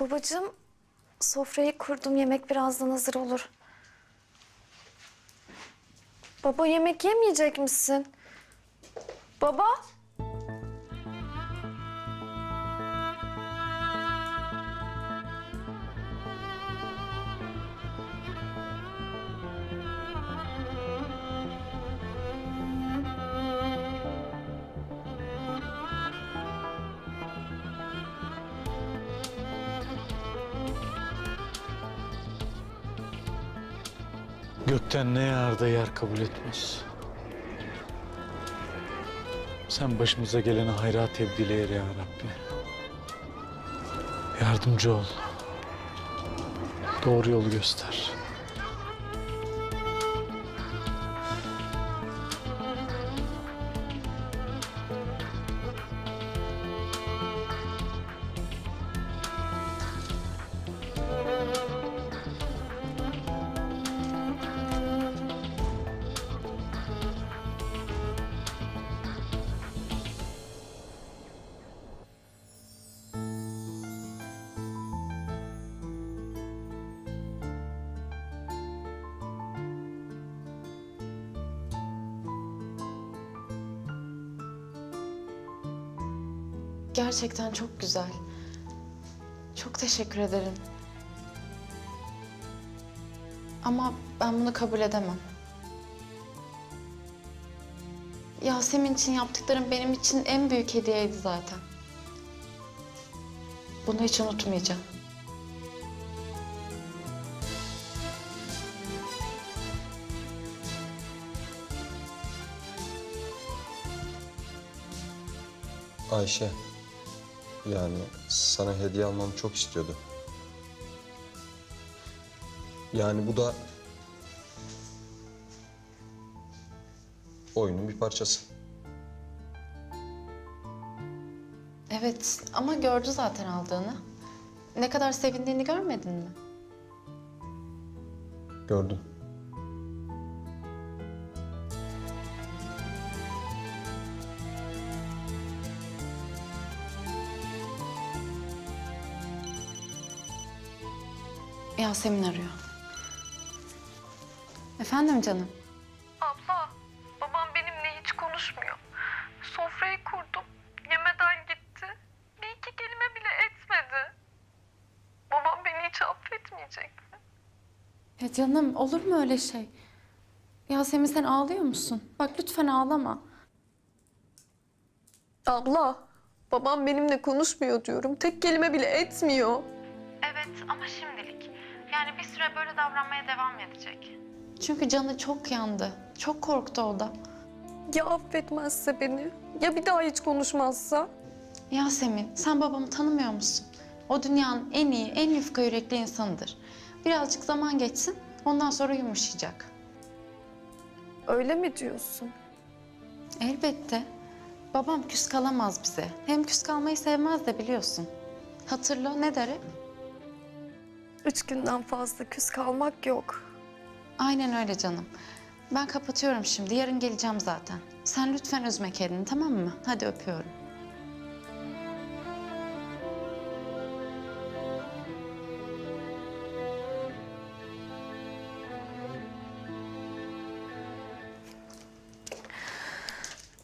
Babacığım, sofrayı kurdum. Yemek birazdan hazır olur. Baba yemek yemeyecek misin? Baba? Gökten ne yağar da yer kabul etmez. Sen başımıza geleni hayra tebdil eyle ya Rabbi. Yardımcı ol. Doğru yolu göster. Gerçekten çok güzel. Çok teşekkür ederim. Ama ben bunu kabul edemem. Yasemin için yaptıklarım benim için en büyük hediyeydi zaten. Bunu hiç unutmayacağım. Ayşe. Yani sana hediye almamı çok istiyordu. Yani bu da oyunun bir parçası. Evet ama gördü zaten aldığını. Ne kadar sevindiğini görmedin mi? Gördüm. Yasemin arıyor. Efendim canım? Abla, babam benimle hiç konuşmuyor. Sofrayı kurdum, yemeden gitti. Bir iki kelime bile etmedi. Babam beni hiç affetmeyecek mi? Ya canım olur mu öyle şey? Yasemin sen ağlıyor musun? Bak lütfen ağlama. Abla, babam benimle konuşmuyor diyorum. Tek kelime bile etmiyor. Evet ama şimdilik. Yani bir süre böyle davranmaya devam edecek. Çünkü canı çok yandı. Çok korktu o da. Ya affetmezse beni? Ya bir daha hiç konuşmazsa? Yasemin sen babamı tanımıyor musun? O dünyanın en iyi, en yufka yürekli insanıdır. Birazcık zaman geçsin ondan sonra yumuşayacak. Öyle mi diyorsun? Elbette. Babam küs kalamaz bize. Hem küs kalmayı sevmez de biliyorsun. Hatırla ne der hep? Üç günden fazla küs kalmak yok. Aynen öyle canım. Ben kapatıyorum şimdi. Yarın geleceğim zaten. Sen lütfen üzme kendini tamam mı? Hadi öpüyorum.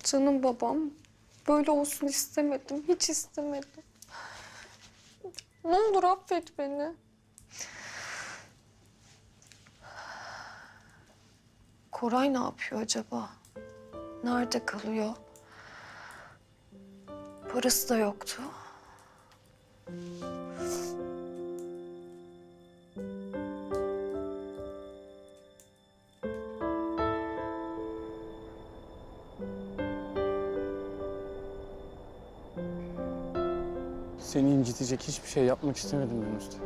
Canım babam. Böyle olsun istemedim. Hiç istemedim. Ne olur affet beni. Koray ne yapıyor acaba? Nerede kalıyor? Parası da yoktu. Seni incitecek hiçbir şey yapmak istemedim ben usta.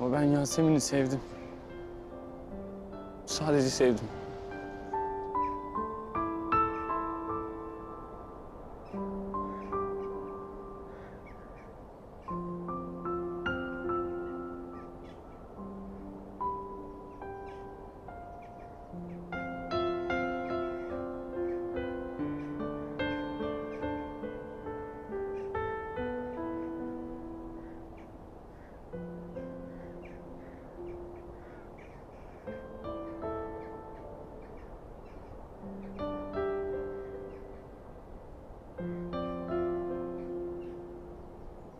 Ama ben Yasemin'i sevdim. Sadece sevdim.